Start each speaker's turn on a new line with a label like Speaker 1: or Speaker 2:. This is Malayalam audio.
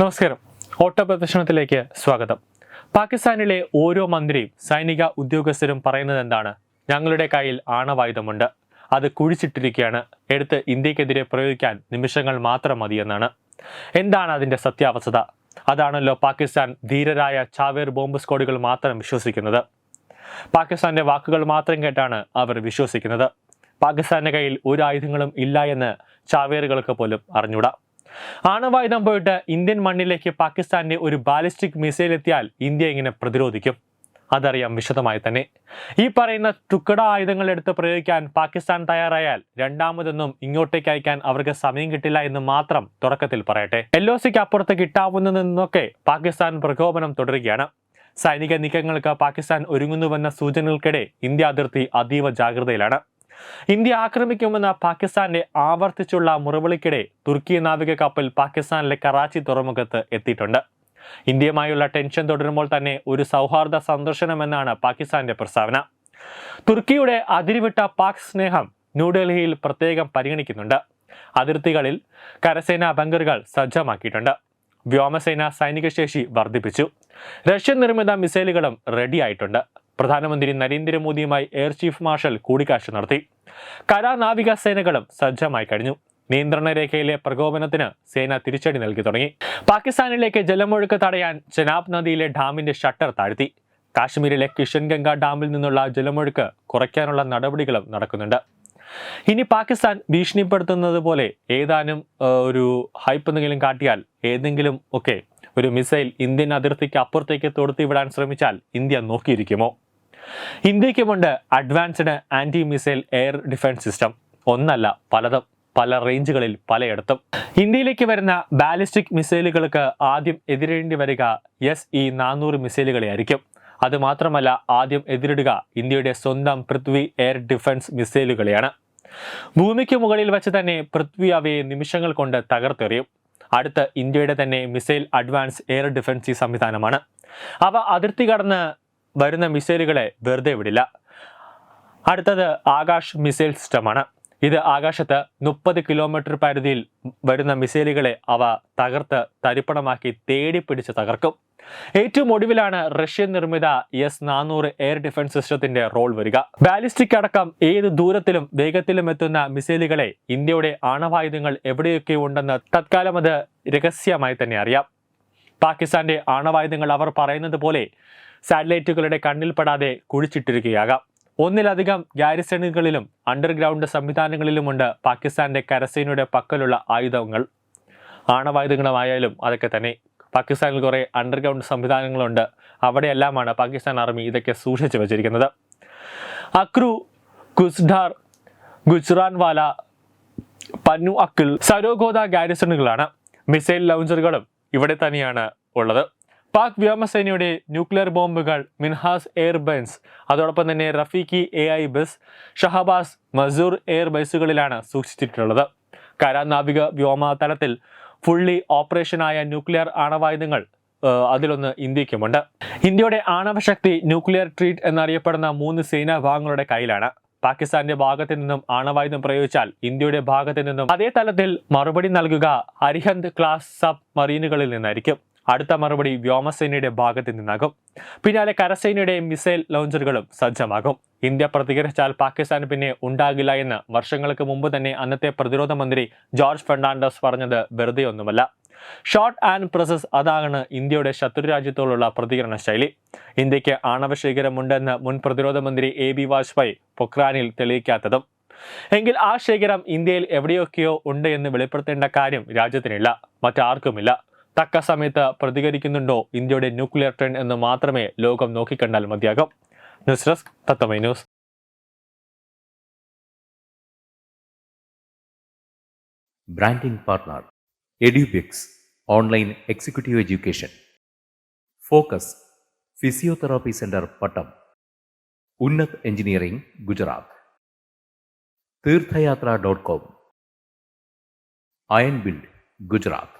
Speaker 1: നമസ്കാരം. ഓട്ടപ്രദർശനത്തിലേക്ക് സ്വാഗതം. പാകിസ്ഥാനിലെ ഓരോ മന്ത്രിയും സൈനിക ഉദ്യോഗസ്ഥരും പറയുന്നത് എന്താണ്? ഞങ്ങളുടെ കയ്യിൽ ആണവായുധമുണ്ട്. അത് കുഴിച്ചിട്ടിരിക്കുകയാണ്. എടുത്ത് ഇന്ത്യക്കെതിരെ പ്രയോഗിക്കാൻ നിമിഷങ്ങൾ മാത്രം മതിയെന്നാണ്. എന്താണ് അതിന്റെ സത്യാവസ്ഥത അതാണല്ലോ പാകിസ്ഥാൻ ധീരരായ ചാവേർ ബോംബ് സ്ക്വാഡുകൾ മാത്രം വിശ്വസിക്കുന്നത്. പാകിസ്ഥാന്റെ വാക്കുകൾ മാത്രം കേട്ടാണ് അവർ വിശ്വസിക്കുന്നത്. പാകിസ്ഥാന്റെ കയ്യിൽ ഒരു ആയുധങ്ങളും ഇല്ല എന്ന് ചാവേറുകൾക്ക് പോലും അറിഞ്ഞൂടാ. ആണവായുധം പോയിട്ട് ഇന്ത്യൻ മണ്ണിലേക്ക് പാകിസ്ഥാന്റെ ഒരു ബാലിസ്റ്റിക് മിസൈൽ എത്തിയാൽ ഇന്ത്യ എങ്ങനെ പ്രതിരോധിക്കും. അതറിയാം വിശദമായി തന്നെ. ഈ പറയുന്ന ടുക്കട ആയുധങ്ങൾ എടുത്ത് പ്രയോഗിക്കാൻ പാകിസ്ഥാൻ തയ്യാറായാൽ രണ്ടാമതൊന്നും ഇങ്ങോട്ടേക്ക് അയക്കാൻ അവർക്ക് സമയം കിട്ടില്ല എന്ന് മാത്രം തുടക്കത്തിൽ പറയട്ടെ. എൽ ഒ സിക്ക് അപ്പുറത്ത് കിട്ടാവുന്നതെന്നൊക്കെ പാകിസ്ഥാൻ പ്രകോപനം തുടരുകയാണ്. സൈനിക നീക്കങ്ങൾക്ക് പാകിസ്ഥാൻ ഒരുങ്ങുന്നുവെന്ന സൂചനകൾക്കിടെ ഇന്ത്യ അതിർത്തി അതീവ ജാഗ്രതയിലാണ്. ഇന്ത്യ ആക്രമിക്കുമെന്ന പാകിസ്ഥാന്റെ ആവർത്തിച്ചുള്ള മുറവിളിക്കിടെ തുർക്കി നാവിക കപ്പൽ പാകിസ്ഥാനിലെ കറാച്ചി തുറമുഖത്ത് എത്തിയിട്ടുണ്ട്. ഇന്ത്യയുമായുള്ള ടെൻഷൻ തുടരുമ്പോൾ തന്നെ ഒരു സൗഹാർദ്ദ സന്ദർശനമെന്നാണ് പാകിസ്ഥാന്റെ പ്രസ്താവന. തുർക്കിയുടെ അതിരിവിട്ട പാക് സ്നേഹം ന്യൂഡൽഹിയിൽ പ്രത്യേകം പരിഗണിക്കുന്നുണ്ട്. അതിർത്തികളിൽ കരസേനാ ബങ്കറുകൾ സജ്ജമാക്കിയിട്ടുണ്ട്. വ്യോമസേന സൈനിക ശേഷി വർദ്ധിപ്പിച്ചു. റഷ്യൻ നിർമ്മിത മിസൈലുകളും റെഡിയായിട്ടുണ്ട്. പ്രധാനമന്ത്രി നരേന്ദ്രമോദിയുമായി എയർ ചീഫ് മാർഷൽ കൂടിക്കാഴ്ച നടത്തി. കര നാവിക സേനകളും സജ്ജമായി കഴിഞ്ഞു. നിയന്ത്രണ രേഖയിലെ പ്രകോപനത്തിന് സേന തിരിച്ചടി നൽകി തുടങ്ങി. പാകിസ്ഥാനിലേക്ക് ജലമൊഴുക്ക് തടയാൻ ചെനാബ് നദിയിലെ ഡാമിന്റെ ഷട്ടർ താഴ്ത്തി. കാശ്മീരിലെ കിഷൻഗംഗ ഡാമിൽ നിന്നുള്ള ജലമൊഴുക്ക് കുറയ്ക്കാനുള്ള നടപടികളും നടക്കുന്നുണ്ട്. ഇനി പാകിസ്ഥാൻ ഭീഷണിപ്പെടുത്തുന്നത് പോലെ ഏതാനും ഒരു ഹൈപ്പ് എന്തെങ്കിലും കാട്ടിയാൽ ഏതെങ്കിലും ഒക്കെ ഒരു മിസൈൽ ഇന്ത്യൻ അതിർത്തിക്ക് അപ്പുറത്തേക്ക് തൊടുത്തി വിടാൻ ശ്രമിച്ചാൽ ഇന്ത്യ നോക്കിയിരിക്കുമോ? ഇന്ത്യക്കുമുണ്ട് advanced anti missile air defence system. ഒന്നല്ല പലതും പല റേഞ്ചുകളിൽ പലയിടത്തും. ഇന്ത്യയിലേക്ക് വരുന്ന ബാലിസ്റ്റിക് മിസൈലുകൾക്ക് ആദ്യം എതിരേണ്ടി വരിക എസ് ഇ നാനൂറ് മിസൈലുകളെയായിരിക്കും. അത് മാത്രമല്ല ആദ്യം എതിരിടുക ഇന്ത്യയുടെ സ്വന്തം പൃഥ്വി എയർ ഡിഫൻസ് മിസൈലുകളെയാണ്. ഭൂമിക്ക് മുകളിൽ വെച്ച് തന്നെ പൃഥ്വി അവയെ നിമിഷങ്ങൾ കൊണ്ട് തകർത്തെറിയും. അടുത്ത ഇന്ത്യയുടെ തന്നെ മിസൈൽ അഡ്വാൻസ് എയർ ഡിഫൻസ് സംവിധാനമാണ്. അവ അതിർത്തി കടന്ന് വരുന്ന മിസൈലുകളെ വെറുതെ വിടില്ല. അടുത്തത് ആകാശ് മിസൈൽ സിസ്റ്റമാണ്. ഇത് ആകാശത്ത് മുപ്പത് കിലോമീറ്റർ പരിധിയിൽ വരുന്ന മിസൈലുകളെ അവ തകർത്ത് തരിപ്പണമാക്കി തേടി പിടിച്ച് തകർക്കും. ഏറ്റവും ഒടുവിലാണ് റഷ്യൻ നിർമ്മിത എസ് നാനൂറ് എയർ ഡിഫൻസ് സിസ്റ്റത്തിന്റെ റോൾ വരിക. ബാലിസ്റ്റിക് അടക്കം ഏത് ദൂരത്തിലും വേഗത്തിലും എത്തുന്ന മിസൈലുകളെ ഇന്ത്യയുടെ ആണവായുധങ്ങൾ എവിടെയൊക്കെ ഉണ്ടെന്ന് തത്കാലം അത് രഹസ്യമായി തന്നെ അറിയാം. പാകിസ്ഥാന്റെ ആണവായുധങ്ങൾ അവർ പറയുന്നത് പോലെ സാറ്റലൈറ്റുകളുടെ കണ്ണിൽപ്പെടാതെ കുഴിച്ചിട്ടിരിക്കുകയാകാം. ഒന്നിലധികം ഗാരിസണുകളിലും അണ്ടർഗ്രൗണ്ട് സംവിധാനങ്ങളിലുമുണ്ട് പാകിസ്ഥാന്റെ കരസേനയുടെ പക്കലുള്ള ആയുധങ്ങൾ. ആണവായുധങ്ങളുമായാലും അതൊക്കെ തന്നെ. പാകിസ്ഥാനിൽ കുറേ അണ്ടർഗ്രൗണ്ട് സംവിധാനങ്ങളുണ്ട്. അവിടെയെല്ലാമാണ് പാകിസ്ഥാൻ ആർമി ഇതൊക്കെ സൂക്ഷിച്ചു വച്ചിരിക്കുന്നത്. അക്രു കുസ്ഡാർ ഗുജ്റാൻവാല പന്നു അക്കിൾ സരോഗോദ ഗാരിസണുകളാണ്. മിസൈൽ ലോഞ്ചറുകളും ഇവിടെ തന്നെയാണ് ഉള്ളത്. പാക് വ്യോമസേനയുടെ ന്യൂക്ലിയർ ബോംബുകൾ മിൻഹാസ് എയർ ബൈൻസ് അതോടൊപ്പം തന്നെ Rafiqui A I bus Shahbaz Masroor air ബേസുകളിലാണ് സൂക്ഷിച്ചിട്ടുള്ളത്. കര നാവിക വ്യോമ തലത്തിൽ ഫുള്ളി ഓപ്പറേഷനായ ന്യൂക്ലിയർ ആണവായുധങ്ങൾ അതിലൊന്ന് ഇന്ത്യക്കുമുണ്ട്. ഇന്ത്യയുടെ ആണവശക്തി ന്യൂക്ലിയർ ട്രീറ്റ് എന്നറിയപ്പെടുന്ന മൂന്ന് സേനാ വിഭാഗങ്ങളുടെ കയ്യിലാണ്. പാകിസ്ഥാന്റെ ഭാഗത്തു നിന്നും ആണവായുധം പ്രയോഗിച്ചാൽ ഇന്ത്യയുടെ ഭാഗത്തു നിന്നും അതേ തലത്തിൽ മറുപടി നൽകുക അരിഹന്ത് ക്ലാസ് സബ് മറീനുകളിൽ നിന്നായിരിക്കും. അടുത്ത മറുപടി വ്യോമസേനയുടെ ഭാഗത്ത് നിന്നാകും. പിന്നാലെ കരസേനയുടെ മിസൈൽ ലോഞ്ചറുകളും സജ്ജമാകും. ഇന്ത്യ പ്രതികരിച്ചാൽ പാകിസ്ഥാൻ പിന്നെ ഉണ്ടാകില്ല എന്ന് വർഷങ്ങൾക്ക് മുമ്പ് തന്നെ അന്നത്തെ പ്രതിരോധ മന്ത്രി ജോർജ് ഫെർണാണ്ടസ് പറഞ്ഞത് വെറുതെ ഒന്നുമല്ല ഷോർട്ട് ആൻഡ് പ്രസസ് അതാണ് ഇന്ത്യയുടെ ശത്രു രാജ്യത്തോടുള്ള പ്രതികരണ ശൈലി. ഇന്ത്യയ്ക്ക് ആണവ ശേഖരമുണ്ടെന്ന് മുൻ പ്രതിരോധ മന്ത്രി എ ബി വാജ്പേയി പൊക്രാനിൽ തെളിയിക്കാത്തതും. എങ്കിൽ ആ ശേഖരം ഇന്ത്യയിൽ എവിടെയൊക്കെയോ ഉണ്ട് എന്ന് വെളിപ്പെടുത്തേണ്ട കാര്യം രാജ്യത്തിനില്ല. മറ്റാർക്കുമില്ല. തക്ക സമയത്ത് പ്രതികരിക്കുന്നുണ്ടോ ഇന്ത്യയുടെ ന്യൂക്ലിയർ ട്രെൻഡ് എന്ന് മാത്രമേ ലോകം നോക്കിക്കണ്ടാൽ മതിയാകും. News desk തത്തമൈ news.
Speaker 2: Branding partner Edubix online executive education focus physiotherapy centre Pattom Unnat engineering Gujarat Theerthayathra dot com iron build Gujarat